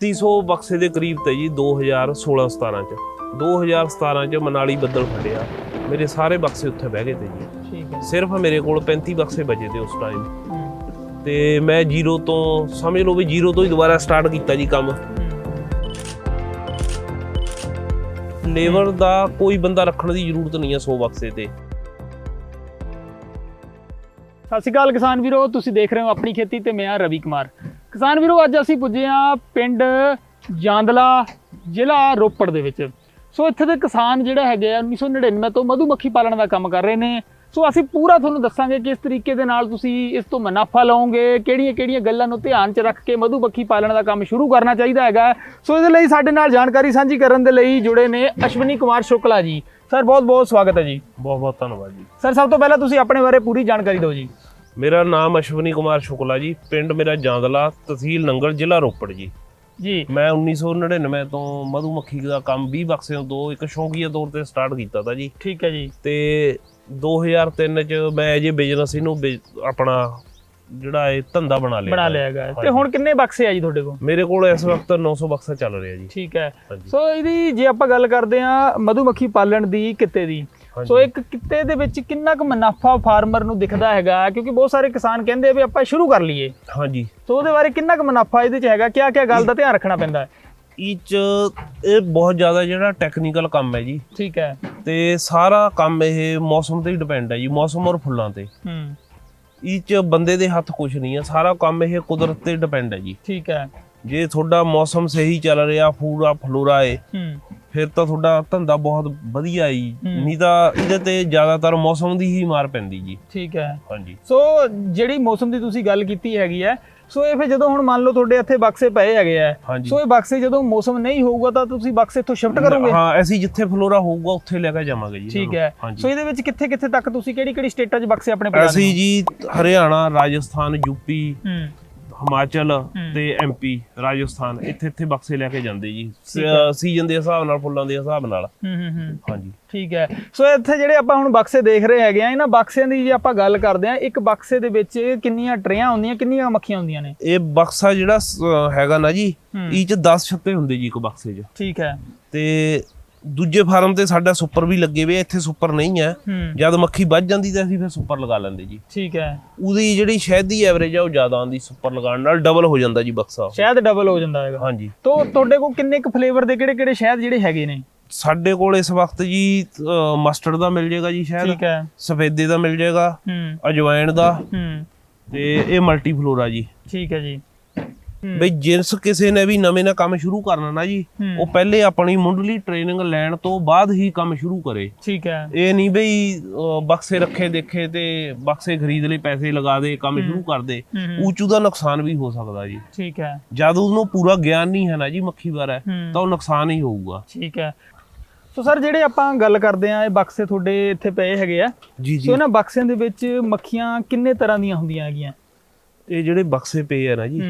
300 ਬਕਸੇ ਦੇ ਕਰੀਬ ਤੇ ਜੀ 2016 17 ਚ। 2017 ਚ ਮਨਾਲੀ ਬੱਦਲ ਫਟਿਆ ਮੇਰੇ ਸਾਰੇ ਬਕਸੇ ਉੱਥੇ ਬਹਿ ਗਏ ਤੇ ਜੀ। ਠੀਕ ਹੈ। ਸਿਰਫ ਮੇਰੇ ਕੋਲ 35 ਬਕਸੇ ਬਚੇ ਤੇ ਉਸ ਟਾਈਮ ਤੇ ਮੈਂ ਜ਼ੀਰੋ ਤੋਂ ਸਮਝ ਲਓ ਵੀ ਜ਼ੀਰੋ ਤੋਂ ਹੀ ਦੁਬਾਰਾ ਸਟਾਰਟ ਕੀਤਾ ਜੀ ਕੰਮ। ਲੇਬਰ ਦਾ ਕੋਈ ਬੰਦਾ ਰੱਖਣ ਦੀ ਜ਼ਰੂਰਤ ਨਹੀਂ ਹੈ 100 ਬਕਸੇ ਤੇ। ਸਤਿ ਸ਼੍ਰੀ ਅਕਾਲ ਕਿਸਾਨ ਵੀਰੋ, ਤੁਸੀਂ ਦੇਖ ਰਹੇ ਹੋ ਆਪਣੀ ਖੇਤੀ ਤੇ ਮੈਂ ਹਾਂ ਰਵੀ ਕੁਮਾਰ। ਕਿਸਾਨ ਵੀਰੋ, ਅੱਜ ਅਸੀਂ ਪੁੱਜੇ ਹਾਂ ਪਿੰਡ ਜਾਂਦਲਾ, ਜ਼ਿਲ੍ਹਾ ਰੋਪੜ ਦੇ ਵਿੱਚ। ਸੋ ਇੱਥੇ ਦੇ ਕਿਸਾਨ ਜਿਹੜੇ ਹੈਗੇ ਆ 1999 ਤੋਂ ਮਧੂਮੱਖੀ ਪਾਲਣ ਦਾ ਕੰਮ ਕਰ ਰਹੇ ਨੇ। ਸੋ ਅਸੀਂ ਪੂਰਾ ਤੁਹਾਨੂੰ ਦੱਸਾਂਗੇ ਕਿ ਇਸ ਤਰੀਕੇ ਦੇ ਨਾਲ ਤੁਸੀਂ ਇਸ ਤੋਂ ਮੁਨਾਫਾ ਲਓਗੇ ਕਿਹੜੀਆਂ ਕਿਹੜੀਆਂ ਗੱਲਾਂ ਨੂੰ ਧਿਆਨ 'ਚ ਰੱਖ ਕੇ ਮਧੂਮੱਖੀ ਪਾਲਣ ਦਾ ਕੰਮ ਸ਼ੁਰੂ ਕਰਨਾ ਚਾਹੀਦਾ ਹੈਗਾ। ਸੋ ਇਹਦੇ ਲਈ ਸਾਡੇ ਨਾਲ ਜਾਣਕਾਰੀ ਸਾਂਝੀ ਕਰਨ ਦੇ ਲਈ ਜੁੜੇ ਨੇ ਅਸ਼ਵਨੀ ਕੁਮਾਰ ਸ਼ੁਕਲਾ ਜੀ। ਸਰ ਬਹੁਤ ਬਹੁਤ ਸਵਾਗਤ ਹੈ ਜੀ। ਬਹੁਤ ਬਹੁਤ ਧੰਨਵਾਦ ਜੀ। ਸਰ ਸਭ ਤੋਂ ਪਹਿਲਾਂ ਤੁਸੀਂ ਆਪਣੇ ਬਾਰੇ ਪੂਰੀ ਜਾਣਕਾਰੀ ਦਿਓ ਜੀ। ਮੇਰਾ ਨਾਮ ਅਸ਼ਵਨੀ ਕੁਮਾਰ ਸ਼ੁਕਲਾ ਜੀ ਪਿੰਡ ਮੇਰਾ ਜਾਂਦਲਾ ਤਹਿਸੀਲ ਨੰਗਲ ਜ਼ਿਲ੍ਹਾ ਰੋਪੜ ਜੀ। ਜੀ। ਮੈਂ 1999 ਤੋਂ ਮਧੂਮੱਖੀ ਦਾ ਕੰਮ 20 ਬਕਸਿਆਂ ਤੋਂ ਇੱਕ ਸ਼ੌਕੀਆ ਤੌਰ ਤੇ ਸਟਾਰਟ ਕੀਤਾ ਤਾ ਜੀ। ਠੀਕ ਹੈ ਜੀ। ਤੇ 2003 ਚ ਮੈਂ ਇਹ ਬਿਜ਼ਨਸ ਇਹਨੂੰ ਆਪਣਾ ਜਿਹੜਾ ਇਹ ਧੰਦਾ ਬਣਾ ਲਿਆ ਬਣਾ ਲਿਆ ਹੈਗਾ। ਤੇ। ਹੁਣ ਕਿੰਨੇ ਬਕਸੇ ਆ ਜੀ ਤੁਹਾਡੇ ਕੋਲ? ਮੇਰੇ ਕੋਲ ਇਸ ਵਕਤ 900 ਬਕਸਾ ਚੱਲ ਰਿਹਾ ਜੀ। ਠੀਕ ਹੈ। ਸੋ ਇਹਦੀ ਜੇ ਆਪਾਂ ਗੱਲ ਕਰਦੇ ਆ ਮਧੂਮੱਖੀ ਪਾਲਣ ਦੀ ਕਿੱਤੇ ਦੀ। ਸੋ ਇੱਕ ਕਿੱਤੇ ਦੇ ਵਿੱਚ ਕਿੰਨਾ ਕੁ ਮੁਨਾਫਾ ਫਾਰਮਰ ਨੂੰ ਦਿਖਦਾ ਹੈਗਾ? ਕਿਉਂਕਿ ਬਹੁਤ ਸਾਰੇ ਕਿਸਾਨ ਕਹਿੰਦੇ ਆ ਵੀ ਆਪਾਂ ਸ਼ੁਰੂ ਕਰ ਲਈਏ। ਹਾਂਜੀ। ਸੋ ਉਹਦੇ ਬਾਰੇ ਕਿੰਨਾ ਕੁ ਮੁਨਾਫਾ ਇਹਦੇ ਚ ਹੈਗਾ? ਕਿਆ ਕਿਆ ਗੱਲ ਦਾ ਧਿਆਨ ਰੱਖਣਾ ਪੈਂਦਾ ਹੈ? ਇਹ ਚ ਇਹ ਬਹੁਤ ਜ਼ਿਆਦਾ ਜਿਹੜਾ ਟੈਕਨੀਕਲ ਕੰਮ ਹੈ ਜੀ। ਠੀਕ ਹੈ। ਤੇ ਸਾਰਾ ਕੰਮ ਇਹ ਮੌਸਮ ਤੇ ਹੀ ਡਿਪੈਂਡ ਹੈ ਜੀ ਮੌਸਮ ਔਰ ਫੁੱਲਾਂ ਤੇ। ਹੂੰ। ਇਹ ਚ ਬੰਦੇ ਦੇ ਹੱਥ ਕੁਝ ਨਹੀਂ ਹੈ ਸਾਰਾ ਕੰਮ ਇਹ ਕੁਦਰਤ ਤੇ ਡਿਪੈਂਡ ਹੈ ਜੀ। ਠੀਕ ਹੈ। ਜੇ ਤੁਹਾਡਾ ਮੌਸਮ ਸਹੀ ਚੱਲ ਰਿਹਾ ਫੂਰਾ ਫਲੂਰਾ ਏ ਹੂੰ। ਫਿਰ ਤਾਂ ਤੁਹਾਡਾ ਧੰਦਾ ਬਹੁਤ ਵਧੀਆ ਹੈ ਜੀ। ਨਹੀਂ ਤਾਂ ਇਹਦੇ ਤੇ ਜ਼ਿਆਦਾਤਰ ਮੌਸਮ ਦੀ ਹੀ ਮਾਰ ਪੈਂਦੀ ਜੀ। ਠੀਕ ਹੈ। ਹਾਂਜੀ। ਸੋ ਜਿਹੜੀ ਮੌਸਮ ਦੀ ਤੁਸੀਂ ਗੱਲ ਕੀਤੀ ਹੈਗੀ ਹੈ ਸੋ ਇਹ ਫਿਰ ਜਦੋਂ ਹੁਣ ਮੰਨ ਲਓ ਤੁਹਾਡੇ ਇੱਥੇ ਬਕਸੇ ਪਏ ਹੈਗੇ ਆ ਸੋ ਇਹ ਬਕਸੇ ਜਦੋਂ ਮੌਸਮ ਨਹੀਂ ਹੋਊਗਾ ਤਾਂ ਤੁਸੀਂ ਬਕਸੇ ਇੱਥੋਂ ਸ਼ਿਫਟ ਕਰੋਗੇ? ਹਾਂ ਅਸੀਂ ਜਿੱਥੇ ਫਲੋਰਾ ਹੋਊਗਾ ਉੱਥੇ ਲੈ ਕੇ ਜਾਵਾਂਗੇ ਜੀ ਠੀਕ। ਹੈ। ਸੋ ਇਹਦੇ ਵਿੱਚ ਕਿੱਥੇ ਕਿੱਥੇ ਤੱਕ ਤੁਸੀਂ ਕਿਹੜੀ ਕਿਹੜੀ ਸਟੇਟਾਂ 'ਚ ਬਕਸੇ ਆਪਣੇ ਪਹੁੰਚਾ ਅਸੀਂ ਜੀ ਹਰਿਆਣਾ ਰਾਜਸਥਾਨ ਯੂਪੀ ਹੂੰ। ਹਿਮਾਚਲ ਤੇ ਐਮਪੀ ਰਾਜਸਥਾਨ ਇੱਥੇ ਇੱਥੇ ਬਕਸੇ ਲੈ ਕੇ ਜਾਂਦੇ ਜੀ। ਸੀਜ਼ਨ ਦੇ ਹਿਸਾਬ ਨਾਲ ਫੁੱਲਾਂ ਦੇ ਹਿਸਾਬ ਨਾਲ। ਹੂੰ ਹੂੰ ਹੂੰ। ਹਾਂਜੀ। ਠੀਕ ਹੈ। ਸੋ ਇੱਥੇ ਜਿਹੜੇ ਆਪਾਂ ਹੁਣ ਬਕਸੇ ਦੇਖ ਰਹੇ ਹੈਗੇ ਆ ਇਹਨਾਂ ਬਕਸਿਆਂ ਦੀ ਜੇ ਆਪਾਂ ਗੱਲ ਕਰਦੇ ਆ ਇੱਕ ਬਕਸੇ ਦੇ ਵਿੱਚ ਕਿੰਨੀਆਂ ਟਰੇਆਂ ਹੁੰਦੀਆਂ ਕਿੰਨੀਆਂ ਮੱਖੀਆਂ ਹੁੰਦੀਆਂ ਨੇ? ਇਹ ਬਕਸਾ ਜਿਹੜਾ ਹੈਗਾ ਨਾ ਜੀ। ਇਹ ਚ 10 ਛੱਤੇ ਹੁੰਦੇ ਜੀ ਇੱਕ ਬਕਸੇ 'ਚ। ਠੀਕ ਹੈ। ਤੇ ਦੂਜੇ ਫਾਰਮ ਤੇ ਸਾਡਾ ਸੁਪਰ ਵੀ ਲੱਗੇ ਵੇ ਆ, ਇੱਥੇ ਸੁਪਰ ਨਹੀਂ ਹੈ। ਹੂੰ। ਜਦ ਮੱਖੀ ਵੱਜ ਜਾਂਦੀ ਤਾਂ ਅਸੀਂ ਫਿਰ ਸੁਪਰ ਲਗਾ ਲੈਂਦੇ ਜੀ। ਠੀਕ ਹੈ। ਉਹਦੀ ਜਿਹੜੀ ਸ਼ਹਿਦ ਦੀ ਐਵਰੇਜ ਆ ਉਹ ਜ਼ਿਆਦਾ ਆਉਂਦੀ ਸੁਪਰ ਲਗਾਉਣ ਨਾਲ ਡਬਲ ਹੋ ਜਾਂਦਾ ਜੀ ਬਕਸਾ। ਸ਼ਾਇਦ ਡਬਲ ਹੋ ਜਾਂਦਾ ਹੈਗਾ। ਹਾਂਜੀ। ਤੋ ਤੁਹਾਡੇ ਕੋਲ ਕਿੰਨੇ ਕੁ ਫਲੇਵਰ ਦੇ ਕਿਹੜੇ ਕਿਹੜੇ ਸ਼ਹਿਦ ਜਿਹੜੇ ਹੈਗੇ ਨੇ? ਸਾਡੇ ਕੋਲ ਇਸ ਵਕਤ ਜੀ ਮਸਟਰਡ ਦਾ ਮਿਲ ਜਾਏਗਾ ਜੀ ਸ਼ਹਿਦ। ਠੀਕ ਹੈ। ਸਫੇਦੇ ਦਾ ਮਿਲ ਜਾਏਗਾ। ਅਜਵਾਇਣ ਦਾ। ਹੂੰ। ਤੇ ਇਹ ਮਲਟੀ ਫਲੋਰਾ ਜੀ। ਠੀਕ ਹੈ ਜੀ। ਬਈ ਜਿੰਸ ਕਿਸੇ ਨੇ ਵੀ ਨਵੇਂ ਨਾ ਕੰਮ ਸ਼ੁਰੂ ਕਰਨਾ ਨਾ ਜੀ ਉਹ ਪਹਿਲੇ ਆਪਣੀ ਮੁੱਢਲੀ ਟ੍ਰੇਨਿੰਗ ਲੈਣ ਤੋਂ ਬਾਅਦ ਹੀ ਕੰਮ ਸ਼ੁਰੂ ਕਰੇ। ਠੀਕ ਹੈ। ਇਹ ਨਹੀਂ ਬਈ ਬਕਸੇ ਰੱਖੇ ਦੇਖੇ ਤੇ ਬਕਸੇ ਖਰੀਦ ਲਈ ਪੈਸੇ ਲਗਾ ਦੇ ਕੰਮ ਸ਼ੁਰੂ ਕਰ ਦੇ। ਉੱਚੂ ਦਾ ਨੁਕਸਾਨ ਵੀ ਹੋ ਸਕਦਾ ਜੀ। ਠੀਕ ਹੈ। ਜਦ ਉਹਨੂੰ ਪੂਰਾ ਗਿਆਨ ਨਹੀਂ ਹੈ ਨਾ ਜੀ ਮੱਖੀ ਬਾਰੇ ਹੂੰ, ਤਾਂ ਉਹ ਨੁਕਸਾਨ ਹੀ ਹੋਊਗਾ। ਠੀਕ ਹੈ। ਸੋ ਸਰ ਜਿਹੜੇ ਆਪਾਂ ਗੱਲ ਕਰਦੇ ਆ ਇਹ ਬਕਸੇ ਤੁਹਾਡੇ ਇੱਥੇ ਪਏ ਹੈਗੇ ਆ। ਜੀ ਸੋ ਇਹਨਾਂ ਬਕਸਿਆਂ ਦੇ ਵਿੱਚ ਮੱਖੀਆਂ ਕਿੰਨੇ ਤਰ੍ਹਾਂ ਦੀਆਂ ਹੁੰਦੀਆਂ ਹੈਗੀਆਂ? ਇਹ ਜਿਹੜੇ ਬਕਸੇ ਪਏ ਆ ਨਾ ਜੀ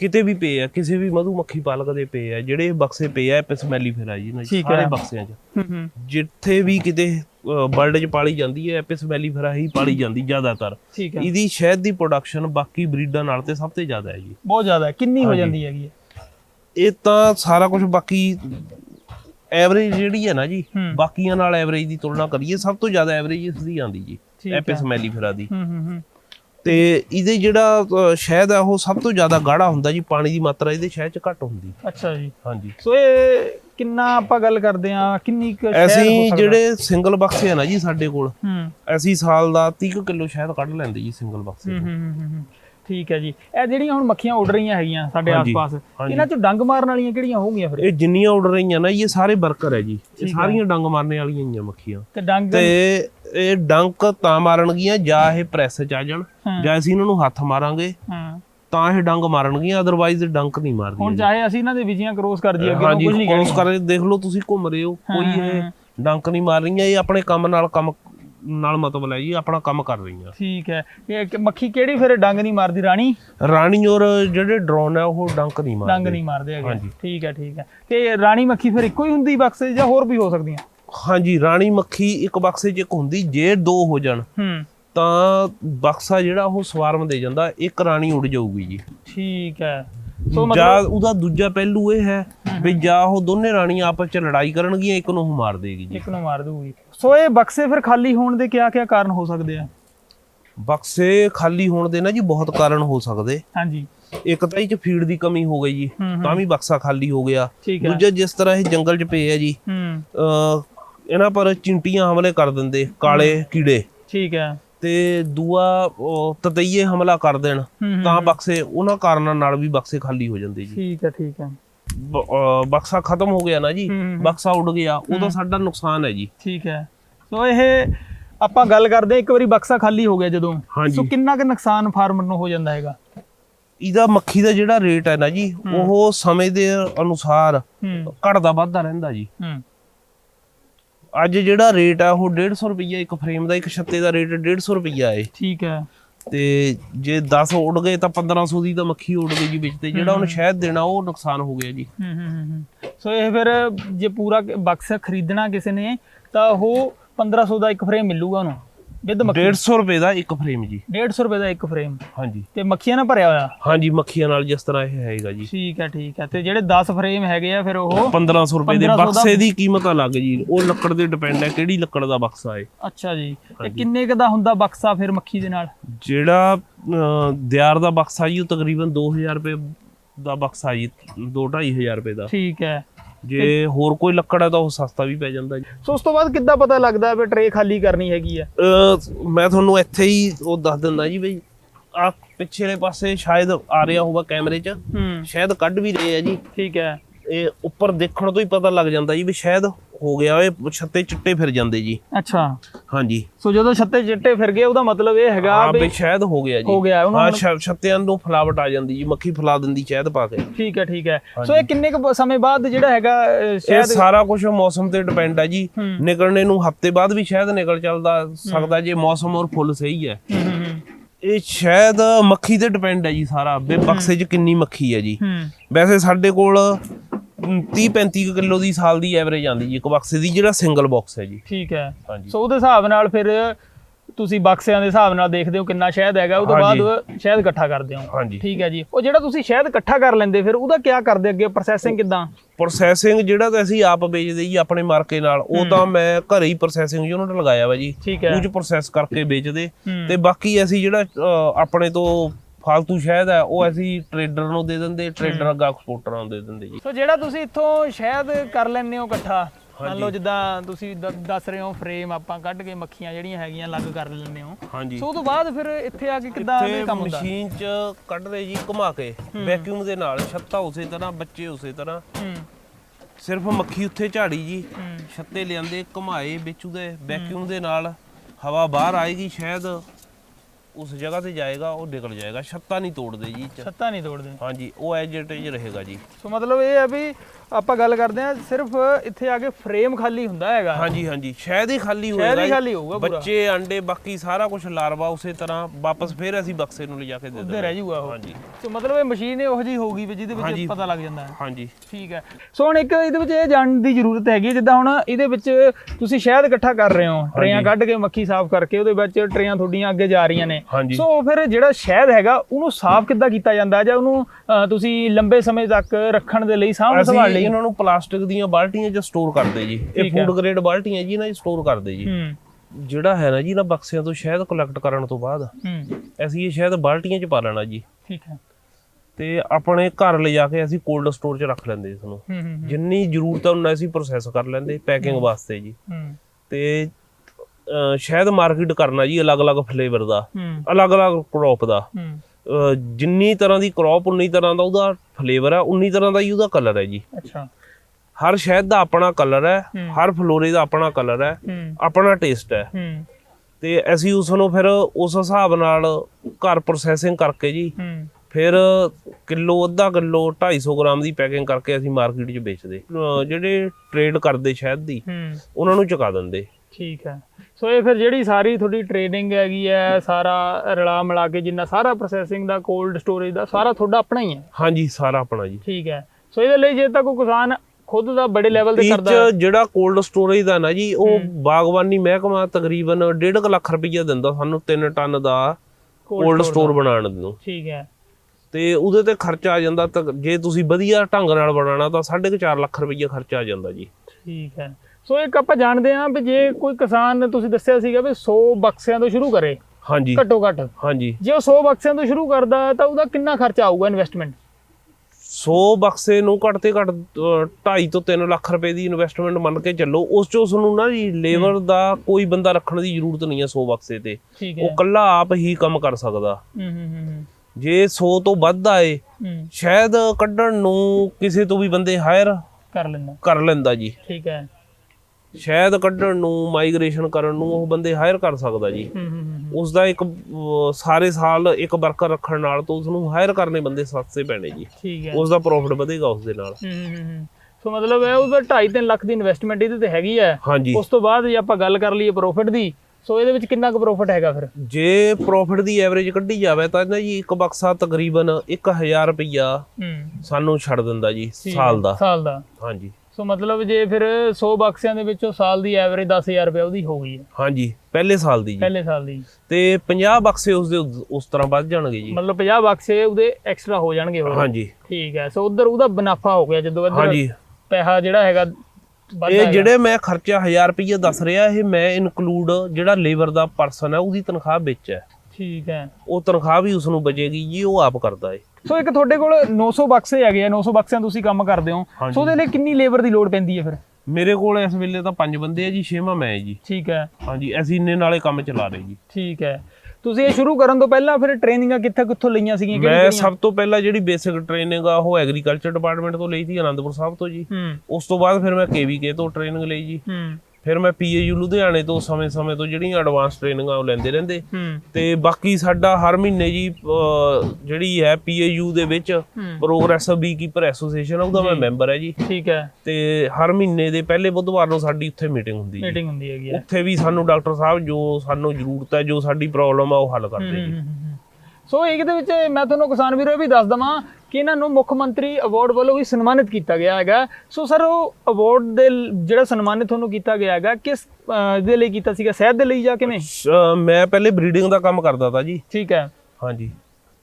ਕਿਤੇ ਵੀ ਪਏ ਆ ਕਿਸੇ ਵੀ ਮਧੂ ਮੱਖੀ ਪਾਲਕ ਦੇ ਪਏ ਆ ਜਿਹੜੇ ਬਕਸੇ ਪਏ ਆ ਐਪਿਸਮੈਲੀ ਫਿਰਾ ਜੀ ਨਾ ਜੀ, ਠੀਕ ਸਾਰੇ। ਬਕਸਿਆਂ 'ਚ ਹੂੰ ਹੂੰ ਜਿੱਥੇ ਵੀ ਕਿਤੇ ਵਰਲਡ 'ਚ ਪਾਲੀ ਜਾਂਦੀ ਹੈ ਐਪਿਸਮੈਲੀ ਫਿਰਾ ਹੀ ਪਾਲੀ ਜਾਂਦੀ ਜ਼ਿਆਦਾਤਰ ਠੀਕ ਹੈ ਇਹਦੀ ਸ਼ਹਿਦ ਦੀ ਪ੍ਰੋਡਕਸ਼ਨ ਬਾਕੀ ਬਰੀਡਾਂ ਨਾਲ ਤੇ ਸਭ ਤੋਂ ਜ਼ਿਆਦਾ ਹੈ ਜੀ ਬਹੁਤ ਜ਼ਿਆਦਾ ਹੈ। ਕਿੰਨੀ ਹੋ ਹਾਂਜੀ। ਜਾਂਦੀ ਹੈਗੀ ਹੈ ਇਹ ਤਾਂ ਸਾਰਾ ਕੁਝ ਬਾਕੀ ਐਵਰੇਜ ਜਿਹੜੀ ਹੈ ਨਾ ਜੀ ਹੂੰ। ਬਾਕੀਆਂ ਨਾਲ ਐਵਰੇਜ ਦੀ ਤੁਲਨਾ ਕਰੀਏ ਸਭ ਤੋਂ ਜ਼ਿਆਦਾ ਐਵਰੇਜ ਇਸ ਦੀ ਆਂਦੀ ਜੀ ਠੀਕ ਹੈ। ਐਪਿਸਮੈਲੀ ਫਿਰਾ ਦੀ ਹੂੰ ਹੂੰ ਹੂੰ ਤੇ ਇਹਦੇ ਜਿਹੜਾ ਸ਼ਹਿਦ ਆ ਉਹ ਸਭ ਤੋਂ ਜ਼ਿਆਦਾ ਗਾੜਾ ਹੁੰਦਾ ਜੀ ਪਾਣੀ ਦੀ ਮਾਤਰਾ ਇਹਦੇ ਸ਼ਹਿਦ 'ਚ ਘੱਟ ਹੁੰਦੀ। ਅੱਛਾ ਜੀ। ਹਾਂਜੀ। ਸੋ ਇਹ ਕਿੰਨਾ ਆਪਾਂ ਗੱਲ ਕਰਦੇ ਆ ਕਿੰਨੀ ਕੁ ਸ਼ਹਿਦ ਅਸੀਂ? ਜਿਹੜੇ ਸਿੰਗਲ ਬਕਸੇ ਆ ਨਾ ਜੀ ਸਾਡੇ ਕੋਲ ਹੂੰ। ਅਸੀਂ ਸਾਲ ਦਾ 30 ਕਿਲੋ ਸ਼ਹਿਦ ਕੱਢ ਲੈਂਦੇ ਜੀ ਸਿੰਗਲ ਬਕਸੇ ਹੂੰ ਤੋਂ। ਹੂੰ ਹੂੰ, ਹੂੰ ਠੀਕ ਹੈ ਜੀ। ਇਹ ਜਿਹੜੀਆਂ ਹੁਣ ਮੱਖੀਆਂ ਉੱਡ ਰਹੀਆਂ ਹੈਗੀਆਂ ਸਾਡੇ ਆਸ-ਪਾਸ। ਇਹਨਾਂ ਚੋਂ ਡੰਗ ਮਾਰਨ ਵਾਲੀਆਂ ਕਿਹੜੀਆਂ ਹੋਣਗੀਆਂ ਫਿਰ? ਇਹ ਜਿੰਨੀਆਂ ਉੱਡ ਰਹੀਆਂ ਨਾ ਇਹ ਸਾਰੇ ਵਰਕਰ ਹੈ ਜੀ। ਇਹ। ਸਾਰੀਆਂ ਡੰਗ ਮਾਰਨੇ ਵਾਲੀਆਂ ਹੀ ਆ ਮੱਖੀਆਂ। ਤੇ ਡੰਗ ਤੇ ਇਹ ਡੰਕ ਤਾਂ ਮਾਰਨਗੀਆਂ ਜਾਂ ਇਹ ਪ੍ਰੈਸ ਚ ਆ ਜਾਣ। ਜਾਂ ਅਸੀਂ ਇਹਨਾਂ ਨੂੰ ਹੱਥ ਮਾਰਾਂਗੇ ਤਾਂ ਇਹ ਡੰਗ ਮਾਰਨਗੀਆਂ ਅਦਰਵਾਈਜ਼ ਡੰਕ ਨਹੀਂ ਹੁਣ ਮਾਰਦੀਆਂ ਚਾਹੇ ਅਸੀਂ ਇਹਨਾਂ ਦੇ ਵਿਜੀਆਂ ਕ੍ਰੋਸ ਕਰ ਦਈਏ ਅੱਗੇ ਕੁਝ ਨਹੀਂ ਕ੍ਰੋਸ ਕਰਕੇ ਦੇਖ ਲਓ ਤੁਸੀਂ ਘੁੰਮ ਰਹੇ ਹੋ ਕੋਈ ਇਹ ਡੰਕ ਨਹੀਂ ਮਾਰ ਰਹੀਆਂ ਇਹ ਆਪਣੇ ਕੰਮ ਨਾਲ ਕੰਮ ਨਾਲ ਮਤਲਬ ਹੈ ਜੀ ਆਪਣਾ ਕੰਮ ਕਰ ਰਹੀਆਂ। ਠੀਕ ਹੈ। ਇਹ ਮੱਖੀ ਕਿਹੜੀ ਫਿਰ ਡੰਗ ਨਹੀਂ ਮਾਰਦੀ ਰਾਣੀ? ਰਾਣੀ ਔਰ ਜਿਹੜੇ ਡਰੋਨ ਹੈ ਉਹ ਡੰਕ ਨਹੀਂ ਮਾਰਦੇ। ਡੰਗ ਨਹੀਂ ਮਾਰਦੇ ਹੈਗੇ। ਠੀਕ ਹੈ ਠੀਕ ਹੈ। ਤੇ ਰਾਣੀ ਮੱਖੀ ਫਿਰ ਇੱਕੋ ਹੀ ਹੁੰਦੀ ਬਕਸੇ ਜਾਂ ਹੋਰ ਵੀ ਹੋ ਸਕਦੀਆਂ? ਹਾਂਜੀ ਰਾਣੀ ਮੱਖੀ ਇੱਕ ਬਕਸੇ 'ਚ ਇੱਕ ਹੁੰਦੀ ਜੇ ਦੋ ਹੋ ਜਾਣ ਹੂੰ। ਤਾਂ ਬਕਸਾ ਜਿਹੜਾ ਉਹ ਸਵਾਰਮ ਦੇ ਜਾਂਦਾ ਇੱਕ ਰਾਣੀ ਉੱਡ ਜਾਊਗੀ ਜੀ। ਠੀਕ ਹੈ। ਸੋ ਜਾਂ ਮਤਲਬ ਉਹਦਾ ਦੂਜਾ ਪਹਿਲੂ ਇਹ ਹੈ ਵੀ ਜਾਂ ਉਹ ਦੋਨੇ ਰਾਣੀਆਂ ਆਪਸ ਚ ਲੜਾਈ ਕਰਨਗੀਆਂ ਇੱਕ ਨੂੰ ਉਹ ਮਾਰ ਦੇਗੀ ਜੀ। ਇੱਕ ਨੂੰ ਮਾਰ ਦੂਗੀ ਸੋ ਇਹ ਬਕਸੇ ਫਿਰ ਖਾਲੀ ਹੋਣ ਦੇ ਕਿਆ ਕਿਆ ਕਾਰਨ ਹੋ ਸਕਦੇ ਆ? ਬਕਸੇ ਖਾਲੀ ਹੋਣ ਦੇ ਨਾ ਜੀ ਬਹੁਤ ਕਾਰਨ ਹੋ ਸਕਦੇ। ਹਾਂਜੀ। ਇੱਕ ਤਾਂ ਇਹ ਚ ਫੀਡ ਦੀ ਕਮੀ ਹੋ ਗਈ ਜੀ। ਤਾਂ ਵੀ ਬਕਸਾ ਖਾਲੀ ਹੋ ਗਿਆ। ਦੂਜਾ ਜਿਸ ਤਰ੍ਹਾਂ ਇਹ ਜੰਗਲ 'ਚ ਪਏ ਆ ਜੀ ਇਹਨਾਂ ਪਰ ਚਿੰਟੀਆਂ ਹਮਲੇ ਕਰ ਦਿੰਦੇ ਕਾਲੇ ਕੀੜੇ। ਠੀਕ ਹੈ। ਤੇ ਦੂਆ ਉਹ ਤਤਈਏ ਹਮਲਾ ਕਰ ਦੇਣ ਤਾਂ ਬਕਸੇ ਉਹਨਾਂ ਕਾਰਨਾਂ ਨਾਲ ਵੀ ਬਕਸੇ ਖਾਲੀ ਹੋ ਜਾਂਦੇ ਜੀ। ਠੀਕ ਹੈ ਠੀਕ ਹੈ। ਬਕਸਾ ਖਤਮ ਹੋ ਗਿਆ ਨਾ ਜੀ। ਬਕਸਾ ਉੱਡ ਗਿਆ ਉਹਦਾ ਸਾਡਾ ਨੁਕਸਾਨ ਹੈ ਜੀ। ਠੀਕ ਹੈ। ਸੋ ਇਹ ਆਪਾਂ ਗੱਲ ਕਰਦੇ ਇੱਕ ਵਾਰੀ ਬਕਸਾ ਖਾਲੀ ਹੋ ਗਿਆ ਜਦੋਂ। ਸੋ ਕਿੰਨਾ ਕੁ ਨੁਕਸਾਨ ਫਾਰਮਰ ਨੂੰ ਹੋ ਜਾਂਦਾ ਹੈਗਾ? ਇਹਦਾ ਮੱਖੀ ਦਾ ਜਿਹੜਾ ਰੇਟ ਹੈ ਨਾ ਜੀ ਉਹ ਸਮੇਂ ਦੇ ਅਨੁਸਾਰ ਘਟਦਾ ਵੱਧਦਾ ਰਹਿੰਦਾ ਜੀ। ਹੂੰ। ਅੱਜ ਜਿਹੜਾ ਰੇਟ ਆ ਉਹ 150 ਰੁਪਈਆ ਇੱਕ ਫਰੇਮ ਦਾ ਇੱਕ ਛੱਤੇ ਦਾ ਰੇਟ 150 ਰੁਪਈਆ ਹੈ ਠੀਕ ਹੈ। ਤੇ ਜੇ 10 ਉੱਡ ਗਏ ਤਾਂ 1500 ਦੀ ਤਾਂ ਮੱਖੀ ਉੱਡ ਗਈ ਜੀ ਵਿੱਚ ਤੇ। ਜਿਹੜਾ ਉਹਨੂੰ ਸ਼ਹਿਦ ਦੇਣਾ ਉਹ ਨੁਕਸਾਨ ਹੋ ਗਿਆ ਜੀ। ਹੂੰ ਹੂੰ, ਹੂੰ ਸੋ ਇਹ ਫਿਰ ਜੇ ਪੂਰਾ ਬਕਸਾ ਖਰੀਦਣਾ ਕਿਸੇ ਨੇ ਤਾਂ ਉਹ 1500 ਦਾ ਇੱਕ ਫਰੇਮ ਮਿਲੂਗਾ ਉਹਨੂੰ। ਵਿਦ ਮੱਖੀ। 150 ਰੁਪਏ ਦਾ ਇੱਕ ਫਰੇਮ ਜੀ। 150 ਰੁਪਏ ਦਾ ਇੱਕ ਫਰੇਮ। ਹਾਂਜੀ। ਤੇ ਮੱਖੀਆਂ ਨਾਲ ਭਰਿਆ ਹੋਇਆ? ਹਾਂਜੀ ਮੱਖੀਆਂ ਨਾਲ ਜਿਸ ਤਰ੍ਹਾਂ ਇਹ ਹੈਗਾ ਜੀ। ਠੀਕ ਹੈ ਠੀਕ ਹੈ। ਤੇ ਜਿਹੜੇ 10 ਫਰੇਮ ਹੈਗੇ ਆ ਫਿਰ ਉਹ 1500 ਰੁਪਏ ਦੇ 1500 ਦਾ- ਬਕਸੇ ਦੀ ਕੀਮਤ ਅਲੱਗ ਜੀ। ਉਹ ਲੱਕੜ ਦੇ ਡਿਪੈਂਡ ਹੈ ਕਿਹੜੀ ਲੱਕੜ ਦਾ ਬਕਸਾ ਹੈ। ਅੱਛਾ ਜੀ। ਤੇ ਕਿੰਨੇ ਕ ਦਾ ਹੁੰਦਾ ਬਕਸਾ ਫਿਰ ਮੱਖੀ ਦੇ ਨਾਲ? ਜਿਹੜਾ ਦਿਆਰ ਦਾ ਬਕਸਾ ਜੀ ਉਹ ਤਕਰੀਬਨ 2000 ਰੁਪਏ ਦਾ ਬਕਸਾ ਜੀ 2-2500 ਰੁਪਏ ਦਾ। ਠੀਕ ਹੈ। ਜੇ ਹੋਰ ਕੋਈ ਲੱਕੜ ਹੈ ਤਾਂ ਉਹ ਸਸਤਾ ਵੀ ਪੈ ਜਾਂਦਾ ਜੀ। ਸੋ ਉਸ ਤੋਂ ਬਾਅਦ ਕਿੱਦਾਂ ਪਤਾ ਲੱਗਦਾ ਵੀ ਟਰੇ ਖਾਲੀ ਕਰਨੀ ਹੈਗੀ ਆ? ਅਹ, ਮੈਂ ਤੁਹਾਨੂੰ ਇੱਥੇ ਹੀ ਉਹ ਦੱਸ ਦਿੰਦਾ ਜੀ ਬਈ ਆ ਪਿਛਲੇ ਪਾਸੇ ਸ਼ਾਇਦ ਆ ਰਿਹਾ ਹੋਊਗਾ ਕੈਮਰੇ 'ਚ। ਹੂੰ। ਸ਼ਾਇਦ ਕੱਢ ਵੀ ਰਹੇ ਆ ਜੀ। ਠੀਕ ਹੈ। ਇਹ ਉੱਪਰ ਦੇਖਣ ਤੋਂ ਹੀ ਪਤਾ ਲੱਗ ਜਾਂਦਾ ਜੀ ਵੀ ਸ਼ਾਇਦ ਹੋ ਗਿਆ ਇਹ ਛੱਤੇ ਚਿੱਟੇ ਫਿਰ ਜਾਂਦੇ ਜੀ। ਅੱਛਾ। ਹਾਂਜੀ। ਸੋ ਜਦੋਂ ਛੱਤੇ ਚਿੱਟੇ ਫਿਰ ਗਏ ਉਹਦਾ ਮਤਲਬ ਇਹ ਹੈਗਾ ਹਾਂ ਵੀ ਸ਼ਾਇਦ ਹੋ ਗਿਆ ਜੀ। ਹੋ ਗਿਆ ਉਹਨਾਂ ਨੂੰ ਛੱਤਿਆਂ ਨੂੰ ਫਲਾਵਟ ਆ ਜਾਂਦੀ ਜੀ ਮੱਖੀ ਫਲਾ ਦਿੰਦੀ ਸ਼ਹਿਦ ਪਾ ਕੇ। ਠੀਕ ਹੈ ਠੀਕ ਹੈ। ਸੋ ਇਹ ਕਿੰਨੇ ਕੁ ਸਮੇਂ ਬਾਅਦ ਜਿਹੜਾ ਹੈਗਾ ਅਹ, ਇਹ ਸ਼ਾਇਦ ਸਾਰਾ ਕੁਝ ਮੌਸਮ ਤੇ ਡਿਪੈਂਡ ਹੈ ਜੀ। ਨਿਕਲਣੇ ਨੂੰ ਹਫ਼ਤੇ ਬਾਅਦ ਵੀ ਸ਼ਾਇਦ ਨਿਕਲ ਚੱਲਦਾ ਸਕਦਾ ਜੇ ਮੌਸਮ ਔਰ ਫੁੱਲ ਸਹੀ ਹੈ। ਇਹ ਸ਼ਾਇਦ ਮੱਖੀ ਤੇ ਡਿਪੈਂਡ ਹੈ ਜੀ ਸਾਰਾ ਵੀ ਬਕਸੇ 'ਚ ਕਿੰਨੀ ਮੱਖੀ ਹੈ ਜੀ। ਵੈਸੇ ਸਾਡੇ ਕੋਲ 30 35 ਕਿਲੋ ਦੀ ਸਾਲ ਦੀ ਐਵਰੇਜ ਆਂਦੀ ਜੀ ਇੱਕ ਬਕਸੇ ਦੀ ਜਿਹੜਾ ਸਿੰਗਲ ਬਾਕਸ ਹੈ ਜੀ। ਠੀਕ ਹੈ। ਹਾਂਜੀ। ਸੋ ਉਹਦੇ ਹਿਸਾਬ ਨਾਲ ਫਿਰ ਤੁਸੀਂ ਬਕਸਿਆਂ ਦੇ ਹਿਸਾਬ ਨਾਲ ਦੇਖਦੇ ਹੋ ਕਿੰਨਾ ਸ਼ਹਿਦ ਹੈਗਾ ਉਹ ਤੋਂ ਬਾਅਦ ਸ਼ਹਿਦ ਇਕੱਠਾ ਕਰਦੇ ਹੋ। ਹਾਂਜੀ। ਠੀਕ ਹੈ ਜੀ। ਉਹ ਜਿਹੜਾ ਤੁਸੀਂ ਸ਼ਹਿਦ ਇਕੱਠਾ ਕਰ ਲੈਂਦੇ ਫਿਰ ਉਹਦਾ ਕੀ ਕਰਦੇ ਅੱਗੇ? ਪ੍ਰੋਸੈਸਿੰਗ ਕਿਦਾਂ? ਪ੍ਰੋਸੈਸਿੰਗ ਜਿਹੜਾ ਤਾਂ ਅਸੀਂ ਆਪ ਵੇਚਦੇ ਜੀ ਆਪਣੇ ਮਾਰਕੇ ਨਾਲ ਉਹ ਤਾਂ ਮੈਂ ਘਰੇ ਹੀ ਪ੍ਰੋਸੈਸਿੰਗ ਯੂਨਿਟ ਲਗਾਇਆ ਵਾ ਜੀ। ਠੀਕ ਹੈ। ਉਹ ਚ ਪ੍ਰੋਸੈਸ ਕਰਕੇ ਵੇਚਦੇ। ਤੇ ਬਾਕੀ ਅਸੀਂ ਜਿਹੜਾ ਅ, ਆਪਣੇ ਤੋਂ ਫालतू ਸ਼ਹਿਦ ਹੈ ਉਹ ਅਸੀਂ ਟ੍ਰੇਡਰ ਨੂੰ ਦੇ ਦਿੰਦੇ ਟ੍ਰੇਡਰ ਅੱਗਾ ਐਕਸਪੋਰਟਰਾਂ ਨੂੰ ਦੇ ਦਿੰਦੇ ਜੀ। ਸੋ ਜਿਹੜਾ ਤੁਸੀਂ ਇੱਥੋਂ ਸ਼ਹਿਦ ਕਰ ਲੈਂਦੇ ਹੋ ਇਕੱਠਾ ਮੰਨ ਲਓ ਜਿੱਦਾਂ ਤੁਸੀਂ ਦ- ਦੱਸ ਰਹੇ ਹੋ ਫਰੇਮ ਆਪਾਂ ਕੱਢ ਕੇ ਮੱਖੀਆਂ ਜਿਹੜੀਆਂ ਹੈਗੀਆਂ ਅਲੱਗ ਕਰ ਲੈਂਦੇ ਹੋ। ਹਾਂਜੀ। ਸੋ ਉਹ ਤੋਂ ਬਾਅਦ ਫਿਰ ਇੱਥੇ ਆ ਕੇ ਕਿੱਦਾਂ ਇਹ ਕੰਮ ਹੁੰਦਾ? ਮਸ਼ੀਨ ਚ ਕੱਢਦੇ ਜੀ ਘੁਮਾ ਕੇ ਵੈਕਿਊਮ ਦੇ ਨਾਲ ਛੱਤਾ ਉਸੇ ਤਰ੍ਹਾਂ ਬੱਚੇ ਉਸੇ ਤਰ੍ਹਾਂ। ਹੂੰ। ਸਿਰਫ ਮੱਖੀ ਉੱਥੇ ਝਾੜੀ ਜੀ ਹੂੰ। ਛੱਤੇ ਲਿਆਂਦੇ ਘੁਮਾਏ ਵਿੱਚ ਉਹਦੇ ਵੈਕਿਊਮ ਦੇ ਨਾਲ ਹਵਾ ਬਾਹਰ ਆਏਗੀ ਸ਼ਾਇਦ ਉਸ ਜਗ੍ਹਾ ਤੇ ਜਾਏਗਾ ਉਹ ਨਿਕਲ ਜਾਏਗਾ। ਛੱਤਾ ਨਹੀਂ ਤੋੜਦੇ ਜੀ। ਛੱਤਾਂ ਨਹੀਂ ਤੋੜਦੇ। ਹਾਂਜੀ ਉਹ ਐਜ ਇਟ ਇਜ਼ ਰਹੇਗਾ ਜੀ। ਸੋ ਮਤਲਬ ਇਹ ਹੈ ਵੀ ਆਪਾਂ ਗੱਲ ਕਰਦੇ ਹਾਂ ਸਿਰਫ ਇੱਥੇ ਆ ਕੇ ਫਰੇਮ ਖਾਲੀ ਹੁੰਦਾ ਹੈਗਾ। ਹਾਂਜੀ ਹਾਂਜੀ। ਸ਼ਾਇਦ ਹੀ ਖਾਲੀ ਸ਼ਾਇਦ ਹੋਏਗਾ ਹੀ ਜੀ। ਖਾਲੀ ਹੋਊਗਾ ਪੂਰਾ। ਬੱਚੇ ਅੰਡੇ ਬਾਕੀ ਸਾਰਾ ਕੁਝ ਲਾਰਵਾ ਉਸੇ ਤਰ੍ਹਾਂ। ਵਾਪਸ ਫੇਰ ਅਸੀਂ ਬਕਸੇ ਨੂੰ ਲਿਜਾ ਕੇ ਦੇ ਦਿੰਦੇ ਰਹਿ ਜਾਊਗਾ ਉਹ। ਹਾਂਜੀ। ਸੋ ਮਤਲਬ ਇਹ ਮਸ਼ੀਨ ਇਹੋ ਜਿਹੀ ਹੋਊਗੀ ਵੀ ਜਿਹਦੇ ਵਿੱਚ। ਪਤਾ ਲੱਗ ਜਾਂਦਾ ਹੈ। ਹਾਂਜੀ। ਠੀਕ ਹੈ। ਸੋ ਹੁਣ ਇੱਕ ਇਹਦੇ ਵਿੱਚ ਇਹ ਜਾਣਨ ਦੀ ਜ਼ਰੂਰਤ ਹੈਗੀ ਹੈ, ਜਿੱਦਾਂ ਹੁਣ ਇਹਦੇ ਵਿੱਚ ਤੁਸੀਂ ਸ਼ਹਿਦ ਇਕੱਠਾ ਕਰ ਰਹੇ ਹੋ। ਟਰੇਆਂ ਕੱਢ ਕੇ ਮੱਖੀ ਸਾਫ਼ ਕਰਕੇ ਉਹਦੇ ਵਿੱਚ ਟਰੇਆਂ ਤੁਹਾਡੀਆਂ ਅੱਗੇ ਜਾ ਰਹੀਆਂ ਨੇ। ਸੋ ਫਿਰ ਜਿਹੜਾ ਸ਼ਹਿਦ ਹੈਗਾ ਉਹਨੂੰ ਸਾਫ਼ ਕਿੱਦਾਂ ਕੀਤਾ ਜਾਂਦਾ? ਜਾਂ ਉਹਨੂੰ ਤੁਸੀਂ ਲੰਬੇ ਸਮੇਂ ਤੱਕ ਰੱਖਣ ਦੇ ਲਈ ਸਾਂਭ ਸੰਭਾਲ ਲਈ? ਇਹਨਾਂ ਨੂੰ ਪਲਾਸਟਿਕ ਦੀਆਂ ਬਾਲਟੀਆਂ 'ਚ ਸਟੋਰ ਕਰਦੇ ਜੀ। ਇਹ। ਫੂਡ ਗ੍ਰੇਡ ਬਾਲਟੀਆਂ ਜੀ ਇਹਨਾਂ 'ਚ ਸਟੋਰ ਕਰਦੇ ਜੀ। ਹੂੰ। ਜਿਹੜਾ ਹੈ ਨਾ ਜੀ ਨਾ ਬਕਸਿਆਂ ਤੋਂ ਸ਼ਹਿਦ ਕਲੈਕਟ ਕਰਨ ਤੋਂ ਬਾਅਦ ਹੂੰ। ਅਸੀਂ ਇਹ ਸ਼ਹਿਦ ਬਾਲਟੀਆਂ 'ਚ ਪਾ ਲੈਣਾ ਜੀ। ਠੀਕ ਹੈ। ਤੇ ਆਪਣੇ ਘਰ ਲਿਜਾ ਕੇ ਅਸੀਂ ਕੋਲਡ ਸਟੋਰ 'ਚ ਰੱਖ ਲੈਂਦੇ ਇਸ ਨੂੰ ਜਿੰਨੀ ਜ਼ਰੂਰਤ ਹੈ ਉਨਾ ਅਸੀਂ ਪ੍ਰੋਸੈਸ ਕਰ ਲੈਂਦੇ ਪੈਕਿੰਗ ਵਾਸਤੇ ਜੀ। ਹੂੰ। ਤੇ ਸ਼ਹਿਦ ਮਾਰਕੀਟ ਕਰਨਾ ਜੀ ਅਲੱਗ-ਅਲੱਗ ਫਲੇਵਰ ਦਾ ਅਲੱਗ-ਅਲੱਗ ਕ੍ਰੌਪ ਦਾ। ਜਿੰਨੀ ਤਰ੍ਹਾਂ ਦੀ ਕ੍ਰੌਪ ਉਨੀ ਤਰ੍ਹਾਂ ਦਾ ਉਹਦਾ ਫਲੇਵਰ ਹੈ ਉਨੀ ਤਰ੍ਹਾਂ ਦਾ ਹੀ ਉਹਦਾ ਕਲਰ ਹੈ ਜੀ। ਅੱਛਾ। ਹਰ ਸ਼ਹਿਦ ਦਾ ਆਪਣਾ ਕਲਰ ਹੈ। ਹਰ ਫਲੋਰੇ ਦਾ ਆਪਣਾ ਕਲਰ ਹੈ ਆਪਣਾ ਟੇਸਟ ਹੈ। ਤੇ ਅਸੀਂ ਉਸ ਨੂੰ ਫਿਰ ਉਸ ਹਿਸਾਬ ਨਾਲ ਘਰ ਪ੍ਰੋਸੈਸਿੰਗ ਕਰਕੇ ਜੀ ਫਿਰ ਕਿਲੋ ਅੱਧਾ ਕਿਲੋ 250 ਗ੍ਰਾਮ ਦੀ ਪੈਕਿੰਗ ਕਰਕੇ ਅਸੀਂ ਮਾਰਕੀਟ 'ਚ ਵੇਚਦੇ। ਜਿਹੜੇ ਟ੍ਰੇਡ ਕਰਦੇ ਸ਼ਹਿਦ ਦੀ ਉਹਨਾਂ ਨੂੰ ਚੁਕਾ ਦਿੰਦੇ। ਠੀਕ ਹੈ। ਸੋ ਇਹ ਫਿਰ ਜਿਹੜੀ ਸਾਰੀ ਤੁਹਾਡੀ ਟ੍ਰੇਡਿੰਗ ਹੈਗੀ ਹੈ ਸਾਰਾ ਰਲਾ ਮਿਲਾ ਕੇ ਜਿੰਨਾ ਸਾਰਾ ਪ੍ਰੋਸੈਸਿੰਗ ਦਾ ਕੋਲਡ ਸਟੋਰੇਜ ਦਾ ਸਾਰਾ ਤੁਹਾਡਾ ਆਪਣਾ ਹੀ ਹੈ? ਹਾਂਜੀ ਸਾਰਾ ਆਪਣਾ ਜੀ। ਠੀਕ ਹੈ। ਸੋ ਇਹਦੇ ਲਈ ਜੇ ਤਾਂ ਕੋਈ ਕਿਸਾਨ ਖੁਦ ਦਾ ਬੜੇ ਲੈਵਲ ਤੇ ਕਰਦਾ ਹੈ। ਜਿਹੜਾ ਕੋਲਡ ਸਟੋਰੇਜ ਦਾ ਨਾ ਜੀ ਉਹ ਬਾਗਬਾਨੀ ਮਹਿਕਮਾ ਤਕਰੀਬਨ 1.5 ਲੱਖ ਰੁਪਈਆ ਦਿੰਦਾ ਸਾਨੂੰ 3 ਟਨ ਦਾ ਕੋਲਡ ਸਟੋਰ ਬਣਾਉਣ ਨੂੰ। ਠੀਕ ਹੈ। ਤੇ ਉਹਦੇ ਤੇ ਖਰਚਾ ਆ ਜਾਂਦਾ ਤਾਂ ਜੇ ਤੁਸੀਂ ਵਧੀਆ ਢੰਗ ਨਾਲ ਬਣਾਉਣਾ ਤਾਂ 4.5 ਲੱਖ ਰੁਪਈਆ ਖਰਚਾ ਆ ਜਾਂਦਾ ਜੀ। ਠੀਕ ਹੈ। ਸੋ ਇੱਕ ਆਪਾਂ ਜਾਣਦੇ ਹਾਂ ਵੀ ਜੇ ਕੋਈ ਕਿਸਾਨ ਤੁਸੀਂ ਦੱਸਿਆ ਸੀਗਾ ਵੀ 100 ਬਕਸਿਆਂ ਤੋਂ ਸ਼ੁਰੂ ਕਰੇ ਹਾਂਜੀ। ਘੱਟੋ ਘੱਟ। ਹਾਂਜੀ। ਜੇ ਉਹ 100 ਬਕਸਿਆਂ ਤੋਂ ਸ਼ੁਰੂ ਕਰਦਾ ਤਾਂ ਉਹਦਾ ਕਿੰਨਾ ਖਰਚਾ ਆਊਗਾ ਇਨਵੈਸਟਮੈਂਟ 100 ਬਕਸੇ ਨੂੰ ਘੱਟ ਤੇ ਘੱਟ 2.5 ਤੋਂ 3 ਲੱਖ ਰੁਪਏ ਦੀ ਇਨਵੈਸਟਮੈਂਟ ਮੰਨ ਕੇ ਚੱਲੋ। ਉਸ ਚੋਂ ਤੁਹਾਨੂੰ ਨਾ ਜੀ ਲੇਬਰ ਦਾ ਕੋਈ ਬੰਦਾ ਰੱਖਣ ਦੀ ਜ਼ਰੂਰਤ ਨਹੀਂ ਹੈ 100 ਬਕਸੇ ਤੇ। ਉਹ ਕੱਲਾ ਆਪ ਹੀ ਕੰਮ ਕਰ ਸਕਦਾ। ਜੇ 100 ਤੋਂ ਵੱਧ ਆਏ ਸ਼ਾਇਦ ਕੱਢਣ ਨੂੰ ਕਿਸੇ ਤੋਂ ਵੀ ਬੰਦੇ ਹਾਇਰ ਕਰ ਲੈਂਦਾ। ਕਰ ਲੈਂਦਾ ਜੀ। ਠੀਕ ਹੈ। ਸ਼ਾਇਦ ਕੱਢਣ ਨੂੰ ਮਾਈਗ੍ਰੇਸ਼ਨ ਕਰਨ ਨੂੰ ਉਹ ਬੰਦੇ ਹਾਇਰ ਕਰ ਸਕਦਾ ਜੀ। ਉਸ ਦਾ ਇੱਕ ਸਾਰੇ ਸਾਲ ਇੱਕ ਵਰਕਰ ਰੱਖਣ ਨਾਲ ਤਾਂ ਉਸ ਨੂੰ ਹਾਇਰ ਕਰਨੇ ਬੰਦੇ ਸਸਤੇ ਪੈਣੇ ਜੀ। ਠੀਕ ਹੈ। ਉਸ ਦਾ ਪ੍ਰੋਫਿਟ ਵਧੇਗਾ ਉਸ ਦੇ ਨਾਲ ਸੋ ਮਤਲਬ ਹੈ ਉਹ 2.5 ਲੱਖ ਦੀ ਇਨਵੈਸਟਮੈਂਟ ਇਹਦੇ ਤੇ ਹੈਗੀ ਹੈ। ਉਸ ਤੋਂ ਬਾਅਦ ਜੇ ਆਪਾਂ ਗੱਲ ਕਰ ਲਈਏ ਪ੍ਰੋਫਿਟ ਦੀ ਸੋ ਇਹਦੇ ਵਿੱਚ ਕਿੰਨਾ ਕੁ ਪ੍ਰੋਫਿਟ ਹੈਗਾ ਫਿਰ? ਜੇ ਪ੍ਰੋਫਿਟ ਦੀ ਐਵਰੇਜ ਕੱਢੀ ਜਾਵੇ ਤਾਂ ਨਾ ਜੀ ਇੱਕ ਬਕਸਾ ਤਕਰੀਬਨ 1000 ਰੁਪਈਆ ਹੂੰ। ਸਾਨੂੰ ਛੱਡ ਦਿੰਦਾ ਜੀ ਸਾਲ ਦਾ। ਸਾਲ ਦਾ। ਹਾਂਜੀ। ਸੋ ਮਤਲਬ ਜੇ ਫਿਰ 100 ਬਕਸਿਆਂ ਦੇ ਵਿੱਚੋਂ ਸਾਲ ਦੀ ਐਵਰੇਜ 10000 ਰੁਪਏ ਉਹਦੀ ਹੋ ਗਈ ਹੈ। ਹਾਂਜੀ ਪਹਿਲੇ ਸਾਲ ਦੀ ਜੀ। ਪਹਿਲੇ ਸਾਲ ਦੀ। ਤੇ 50 ਬਕਸੇ ਉਸ ਦੇ ਉਸ- ਤਰ੍ਹਾਂ ਵੱਧ ਜਾਣਗੇ ਜੀ। ਮਤਲਬ 50 ਬਕਸੇ ਉਹਦੇ ਐਕਸਟਰਾ ਹੋ ਜਾਣਗੇ ਹੋਰ। ਹਾਂਜੀ। ਠੀਕ ਹੈ ਸੋ ਉਧਰ ਉਹਦਾ ਮੁਨਾਫਾ ਹੋ ਗਿਆ ਜਦੋਂ ਇੱਧਰ ਹਾਂਜੀ। ਪੈਸਾ ਜਿਹੜਾ ਹੈਗਾ ਇਹ। ਜਿਹੜੇ ਮੈਂ ਖਰਚਾ 1000 ਰੁਪਈਆ ਦੱਸ ਰਿਹਾ ਇਹ ਮੈਂ ਇਨਕਲੂਡ ਜਿਹੜਾ ਲੇਬਰ ਦਾ ਪਰਸਨ ਹੈ ਉਹਦੀ ਤਨਖਾਹ ਵਿੱਚ ਹੈ। ਠੀਕ ਹੈ। ਉਹ ਤਨਖਾਹ ਵੀ ਉਸ ਨੂੰ ਬਚੇਗੀ ਜੀ ਉਹ ਆਪ ਕਰਦਾ ਹੈ ਸੋ ਇੱਕ ਤੁਹਾਡੇ ਕੋਲ 900 ਬਕਸੇ ਹੈਗੇ ਆ 900 ਬਕਸਿਆਂ ਤੁਸੀਂ ਕੰਮ ਕਰਦੇ ਹੋ। ਸੋ ਉਹਦੇ ਲਈ ਕਿੰਨੀ ਲੇਬਰ ਦੀ ਲੋੜ ਪੈਂਦੀ ਹੈ ਫਿਰ? ਮੇਰੇ ਕੋਲ ਇਸ ਵੇਲੇ ਤਾਂ ਪੰਜ ਬੰਦੇ ਆ ਜੀ ਛੇਵਾਂ ਮੈਂ ਜੀ। ਠੀਕ ਹੈ। ਹਾਂਜੀ ਅਸੀਂ ਇੰਨੇ ਨਾਲੇ ਕੰਮ ਚਲਾ ਰਹੇ ਜੀ। ਠੀਕ ਹੈ। ਤੁਸੀਂ ਇਹ ਸ਼ੁਰੂ ਕਰਨ ਤੋਂ ਪਹਿਲਾਂ ਫਿਰ ਟ੍ਰੇਨਿੰਗਾਂ ਕਿੱਥੇ ਕਿੱਥੋਂ ਲਈਆਂ ਸੀਗੀਆਂ ਮੈਂ ਸਭ ਤੋਂ ਪਹਿਲਾਂ ਜਿਹੜੀ ਬੇਸਿਕ ਟ੍ਰੇਨਿੰਗ ਆ ਉਹ ਐਗਰੀਕਲਚਰ ਡਿਪਾਰਟਮੈਂਟ ਤੋਂ ਲਈ ਸੀ ਅਨੰਦਪੁਰ ਸਾਹਿਬ ਤੋਂ ਜੀ। ਉਸ ਤੋਂ ਬਾਅਦ ਫਿਰ ਮੈਂ ਕੇਵੀਕੇ ਤੋਂ ਟ੍ਰੇਨਿੰਗ ਲਈ ਜੀ। ਫਿਰ ਮੈਂ ਪੀਏਯੂ ਲੁਧਿਆਣੇ ਤੋਂ ਸਮੇਂ-ਸਮੇਂ ਤੋਂ ਜਿਹੜੀਆਂ ਐਡਵਾਂਸ ਟ੍ਰੇਨਿੰਗਾਂ ਉਹ ਲੈਂਦੇ ਰਹਿੰਦੇ। ਹੂੰ। ਤੇ ਬਾਕੀ ਸਾਡਾ ਹਰ ਮਹੀਨੇ ਜੀ ਜਿਹੜੀ ਹੈ ਪੀਏਯੂ ਦੇ ਵਿੱਚ ਹੂੰ। ਪ੍ਰੋਗਰੈਸ ਬੀਕੀਪਰ ਐਸੋਸੀਏਸ਼ਨ ਉਹਦਾ ਮੈਂ ਮੈਂਬਰ ਹੈ ਜੀ। ਠੀਕ ਹੈ। ਤੇ ਹਰ ਮਹੀਨੇ ਦੇ ਪਹਿਲੇ ਬੁੱਧਵਾਰ ਨੂੰ ਸਾਡੀ ਉੱਥੇ ਮੀਟਿੰਗ ਹੁੰਦੀ ਜੀ। ਮੀਟਿੰਗ ਹੁੰਦੀ ਹੈਗੀ ਹੈ। ਉੱਥੇ ਵੀ ਸਾਨੂੰ ਡਾਕਟਰ ਸਾਹਿਬ ਜੋ ਸਾਨੂੰ ਜ਼ਰੂਰਤ ਹੈ ਜੋ ਸਾਡੀ ਪ੍ਰੋਬਲਮ ਆ ਉਹ ਹੱਲ ਕਰਦੇ ਜੀ ਹੂੰ, ਹੂੰ, ਹੂੰ। ਸੋ ਇਹਦੇ ਵਿੱਚ ਮੈਂ ਤੁਹਾਨੂੰ ਕਿਸਾਨ ਵੀਰੋ ਇਹ ਵੀ ਦੱਸ ਦਵਾਂ ਕਿ ਇਹਨਾਂ ਨੂੰ ਮੁੱਖ ਮੰਤਰੀ ਅਵਾਰਡ ਵੱਲੋਂ ਵੀ ਸਨਮਾਨਿਤ ਕੀਤਾ ਗਿਆ ਹੈਗਾ। ਸੋ ਸਰ ਉਹ ਅਵਾਰਡ ਦੇ ਜਿਹੜਾ ਸਨਮਾਨਿਤ ਤੁਹਾਨੂੰ ਕੀਤਾ ਗਿਆ ਹੈਗਾ ਕਿਸ ਦੇ ਲਈ ਕੀਤਾ ਸੀਗਾ? ਸਿਹਤ ਦੇ ਲਈ ਜਾਂ ਕਿਵੇਂ? ਮੈਂ ਪਹਿਲੇ ਬਰੀਡਿੰਗ ਦਾ ਕੰਮ ਕਰਦਾ ਤਾ ਜੀ। ਠੀਕ ਹੈ। ਹਾਂਜੀ।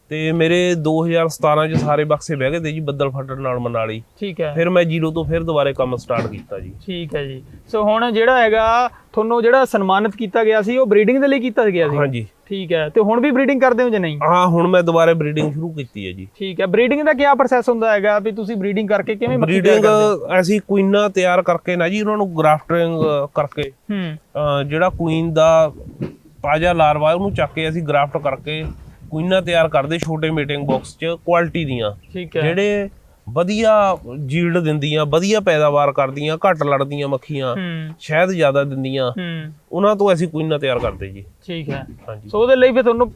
ਤੇ ਮੇਰੇ 2017 ਚ ਸਾਰੇ ਬਕਸੇ ਬਹਿ ਗਏ ਤੇ ਜੀ ਬੱਦਲ ਫਟਣ ਨਾਲ ਮਨਾਲੀ। ਠੀਕ ਹੈ। ਫਿਰ ਮੈਂ ਜ਼ੀਰੋ ਤੋਂ ਫਿਰ ਦੁਬਾਰੇ ਕੰਮ ਸਟਾਰਟ ਕੀਤਾ ਜੀ। ਠੀਕ ਹੈ ਜੀ। ਸੋ ਹੁਣ ਜਿਹੜਾ ਹੈਗਾ ਤੁਹਾਨੂੰ ਜਿਹੜਾ ਸਨਮਾਨਿਤ ਕੀਤਾ ਗਿਆ ਸੀ ਉਹ ਬਰੀਡਿੰਗ ਦੇ ਲਈ ਕੀਤਾ ਗਿਆ ਸੀ? ਹਾਂਜੀ। ਠੀਕ ਹੈ। ਤੇ ਹੁਣ ਵੀ ਬਰੀਡਿੰਗ ਕਰਦੇ ਹੋ ਜਾਂ ਨਹੀਂ? ਹਾਂ ਹੁਣ ਮੈਂ ਦੁਬਾਰੇ ਬਰੀਡਿੰਗ ਸ਼ੁਰੂ ਕੀਤੀ ਹੈ ਜੀ। ਠੀਕ ਹੈ। ਬਰੀਡਿੰਗ ਦਾ ਕੀ ਪ੍ਰੋਸੈਸ ਹੁੰਦਾ ਹੈਗਾ ਵੀ ਤੁਸੀਂ ਬਰੀਡਿੰਗ ਕਰਕੇ ਕਿਵੇਂ ਮੱਖੀ ਬਰੀਡਿੰਗ? ਅਸੀਂ ਕੁਈਨਾਂ ਤਿਆਰ ਕਰਕੇ ਨਾ ਜੀ ਉਹਨਾਂ ਨੂੰ ਗ੍ਰਾਫਟਿੰਗ ਕਰਕੇ। ਹੂੰ। ਜਿਹੜਾ ਕੁਈਨ ਦਾ ਤਾਜ਼ਾ ਲਾਰਵਾ ਉਹਨੂੰ ਚੱਕ ਕੇ ਅਸੀਂ ਗ੍ਰਾਫਟ ਕਰਕੇ ਕੁਈਨਾਂ ਤਿਆਰ ਕਰਦੇ ਛੋਟੇ ਮੀਟਿੰਗ ਬਾਕਸ 'ਚ ਕੁਆਲਿਟੀ ਦੀਆਂ। ਠੀਕ ਹੈ। ਜਿਹੜੇ ਵਧੀਆ ਜੀਲਡ ਦਿੰਦੀਆਂ ਵਧੀਆ ਪੈਦਾਵਾਰ ਕਰਦੀਆਂ ਘੱਟ ਲੜਦੀਆਂ ਮੱਖੀਆਂ ਹੂੰ। ਸ਼ਹਿਦ ਜ਼ਿਆਦਾ ਦਿੰਦੀਆਂ ਹੂੰ। ਉਹਨਾਂ ਤੋਂ ਅਸੀਂ ਕੁਈਨਾਂ ਤਿਆਰ ਕਰਦੇ ਜੀ। ਠੀਕ ਹੈ। ਹਾਂਜੀ। ਸੋ ਉਹਦੇ ਲਈ ਫਿਰ ਤੁਹਾਨੂੰ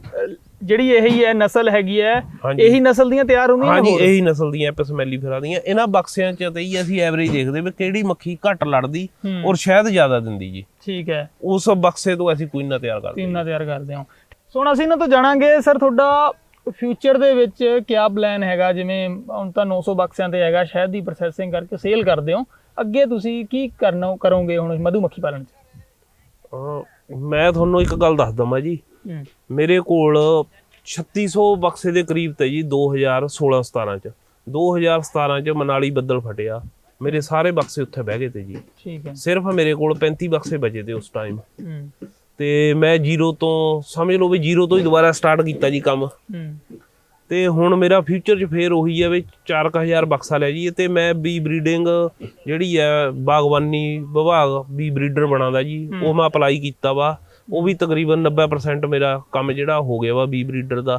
ਜਿਹੜੀ ਇਹੀ ਹੈ ਨਸਲ ਹੈਗੀ ਹੈ। ਇਹੀ ਨਸਲ ਦੀਆਂ ਤਿਆਰ ਹੁੰਦੀਆਂ ਹਾਂਜੀ? ਇਹੀ ਨਸਲ ਦੀਆਂ ਐਪਸਮੈਲੀ ਫਿਰਾਂ ਦੀਆਂ। ਇਹਨਾਂ ਬਕਸਿਆਂ 'ਚ ਤੇ ਹੀ ਅਸੀਂ ਐਵਰੇਜ ਦੇਖਦੇ ਵੀ ਕਿਹੜੀ ਮੱਖੀ ਘੱਟ ਲੜਦੀ ਹੂੰ। ਔਰ ਸ਼ਹਿਦ ਜ਼ਿਆਦਾ ਦਿੰਦੀ ਜੀ। ਠੀਕ ਹੈ। ਉਸ ਬਕਸੇ ਤੋਂ ਅਸੀਂ ਕੁਈਨਾਂ ਤਿਆਰ ਕਰਦੇ ਤਿੰਨਾਂ ਤਿਆਰ ਕਰਦੇ ਹਾਂ। ਸੋ ਹੁਣ ਅਸੀਂ ਇਹਨਾਂ ਤੋਂ ਜਾਣਾਂਗੇ ਸਰ ਤੁਹਾਡਾ ਫਿਊਚਰ ਦੇ ਵਿੱਚ ਕੀ ਪਲਾਨ ਹੈਗਾ? ਜਿਵੇਂ ਹੁਣ ਤਾਂ 900 ਬਕਸਿਆਂ ਤੇ ਹੈਗਾ ਸ਼ਹਿਦ ਦੀ ਪ੍ਰੋਸੈਸਿੰਗ ਕਰਕੇ ਸੇਲ ਕਰਦੇ ਹੋ। ਅੱਗੇ ਤੁਸੀਂ ਕੀ ਕਰਨਾ ਕਰੋਗੇ ਹੁਣ ਮਧੂਮੱਖੀ ਪਾਲਣ ਚ? ਮੈਂ ਤੁਹਾਨੂੰ ਇੱਕ ਗੱਲ ਦੱਸ ਦਵਾਂ ਜੀ। ਮੇਰੇ ਕੋਲ 3600 ਬਕਸੇ ਦੇ ਕਰੀਬ ਤੇ ਜੀ 2016 17 ਚ। 2017 ਚ ਮਨਾਲੀ ਬੱਦਲ ਫਟਿਆ। ਮੇਰੇ ਸਾਰੇ ਬਕਸੇ ਉੱਥੇ ਬਹਿ ਗਏ ਤੇ ਜੀ। ਠੀਕ ਹੈ। ਸਿਰਫ ਮੇਰੇ ਕੋਲ 35 ਬਕਸੇ ਬਚੇ ਤੇ ਉਸ ਟਾਈਮ ਹੂੰ। ਤੇ ਮੈਂ ਜ਼ੀਰੋ ਤੋਂ ਸਮਝ ਲਓ ਵੀ ਜ਼ੀਰੋ ਤੋਂ ਹੀ ਦੁਬਾਰਾ ਸਟਾਰਟ ਕੀਤਾ ਜੀ ਕੰਮ। ਤੇ ਹੁਣ ਮੇਰਾ ਫਿਊਚਰ 'ਚ ਫੇਰ ਉਹੀ ਹੈ ਵੀ 4000 ਬਕਸਾ ਲੈ ਜਾਈਏ ਤੇ ਮੈਂ ਬੀ ਬਰੀਡਿੰਗ ਜਿਹੜੀ ਹੈ ਬਾਗਬਾਨੀ ਵਿਭਾਗ ਬੀ ਬਰੀਡਰ ਬਣਾਦਾ ਜੀ ਉਹ ਮੈਂ ਅਪਲਾਈ ਕੀਤਾ ਵਾ। ਉਹ ਵੀ ਤਕਰੀਬਨ 90% ਮੇਰਾ ਕੰਮ ਜਿਹੜਾ ਹੋ ਗਿਆ ਵਾ ਬੀ ਬਰੀਡਰ ਦਾ।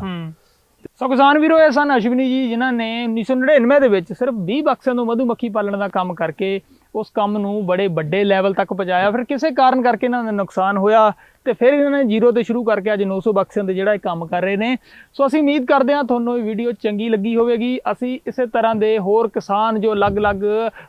ਸੋ ਕਿਸਾਨ ਵੀਰੋ ਇਹ ਸਨ ਅਸ਼ਵਨੀ ਜੀ ਜਿਨ੍ਹਾਂ ਨੇ 1999 ਦੇ ਵਿੱਚ ਸਿਰਫ 20 ਬਕਸਿਆਂ ਤੋਂ ਮਧੂਮੱਖੀ ਪਾਲਣ ਦਾ ਕੰਮ ਕਰਕੇ ਉਸ ਕੰਮ ਨੂੰ ਬੜੇ ਵੱਡੇ ਲੈਵਲ ਤੱਕ ਪਹੁੰਚਾਇਆ। ਫਿਰ ਕਿਸੇ ਕਾਰਨ ਕਰਕੇ ਇਹਨਾਂ ਦਾ ਨੁਕਸਾਨ ਹੋਇਆ ਤੇ ਫਿਰ ਇਹਨਾਂ ਨੇ ਜ਼ੀਰੋ ਤੇ ਸ਼ੁਰੂ ਕਰਕੇ ਅੱਜ 900 ਬਕਸਿਆਂ ਦੇ ਜਿਹੜਾ ਇਹ ਕੰਮ ਕਰ ਰਹੇ ਨੇ। ਸੋ ਅਸੀਂ ਉਮੀਦ ਕਰਦੇ ਹਾਂ ਤੁਹਾਨੂੰ ਇਹ ਵੀਡੀਓ ਚੰਗੀ ਲੱਗੀ ਹੋਵੇਗੀ। ਅਸੀਂ ਇਸੇ ਤਰ੍ਹਾਂ ਦੇ ਹੋਰ ਕਿਸਾਨ ਜੋ ਅਲੱਗ-ਅਲੱਗ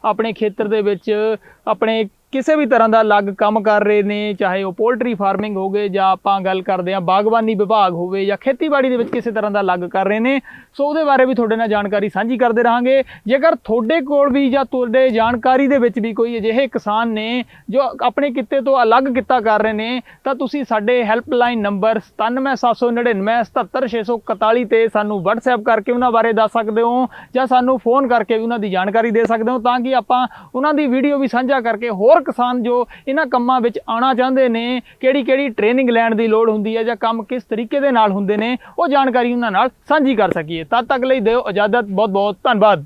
ਆਪਣੇ ਖੇਤਰ ਦੇ ਵਿੱਚ ਆਪਣੇ ਕਿਸੇ ਵੀ ਤਰ੍ਹਾਂ ਦਾ ਅਲੱਗ ਕੰਮ ਕਰ ਰਹੇ ਨੇ, ਚਾਹੇ ਉਹ ਪੋਲਟਰੀ ਫਾਰਮਿੰਗ ਹੋਵੇ ਜਾਂ ਆਪਾਂ ਗੱਲ ਕਰਦੇ ਹਾਂ ਬਾਗਬਾਨੀ ਵਿਭਾਗ ਹੋਵੇ ਜਾਂ ਖੇਤੀਬਾੜੀ ਦੇ ਵਿੱਚ ਕਿਸੇ ਤਰ੍ਹਾਂ ਦਾ ਅਲੱਗ ਕਰ ਰਹੇ ਨੇ, ਸੋ ਉਹਦੇ ਬਾਰੇ ਵੀ ਤੁਹਾਡੇ ਨਾਲ ਜਾਣਕਾਰੀ ਸਾਂਝੀ ਕਰਦੇ ਰਹਾਂਗੇ। ਜੇਕਰ ਤੁਹਾਡੇ ਕੋਲ ਵੀ ਜਾਂ ਤੁਹਾਡੇ ਜਾਣਕਾਰੀ ਦੇ ਵਿੱਚ ਵੀ ਕੋਈ ਅਜਿਹੇ ਕਿਸਾਨ ਨੇ ਜੋ ਆਪਣੇ ਕਿੱਤੇ ਤੋਂ ਅਲੱਗ ਕਿੱਤਾ ਕਰ ਰਹੇ ਨੇ, ਤਾਂ ਤੁਸੀਂ ਸਾਡੇ ਹੈਲਪਲਾਈਨ ਨੰਬਰ 9779977641 ਤੇ ਸਾਨੂੰ WhatsApp ਕਰਕੇ ਉਹਨਾਂ ਬਾਰੇ ਦੱਸ ਸਕਦੇ ਹੋ ਜਾਂ ਸਾਨੂੰ ਫੋਨ ਕਰਕੇ ਵੀ ਉਹਨਾਂ ਦੀ ਜਾਣਕਾਰੀ ਦੇ ਸਕਦੇ ਹੋ ਤਾਂ ਕਿ ਆਪਾਂ ਉਹਨਾਂ ਦੀ ਵੀਡੀਓ ਵੀ ਸਾਂਝਾ ਕਰਕੇ ਹੋਰ ਹੋਰ ਕਿਸਾਨ ਜੋ ਇਹਨਾਂ ਕੰਮਾਂ ਵਿੱਚ ਆਉਣਾ ਚਾਹੁੰਦੇ ਨੇ, ਕਿਹੜੀ ਕਿਹੜੀ ਟ੍ਰੇਨਿੰਗ ਲੈਣ ਦੀ ਲੋੜ ਹੁੰਦੀ ਹੈ ਜਾਂ ਕੰਮ ਕਿਸ ਤਰੀਕੇ ਦੇ ਨਾਲ ਹੁੰਦੇ ਨੇ, ਉਹ ਜਾਣਕਾਰੀ ਉਹਨਾਂ ਨਾਲ ਸਾਂਝੀ ਕਰ ਸਕੀਏ। ਤਦ ਤੱਕ ਲਈ ਦਿਓ ਇਜਾਜ਼ਤ, ਬਹੁਤ ਬਹੁਤ ਧੰਨਵਾਦ।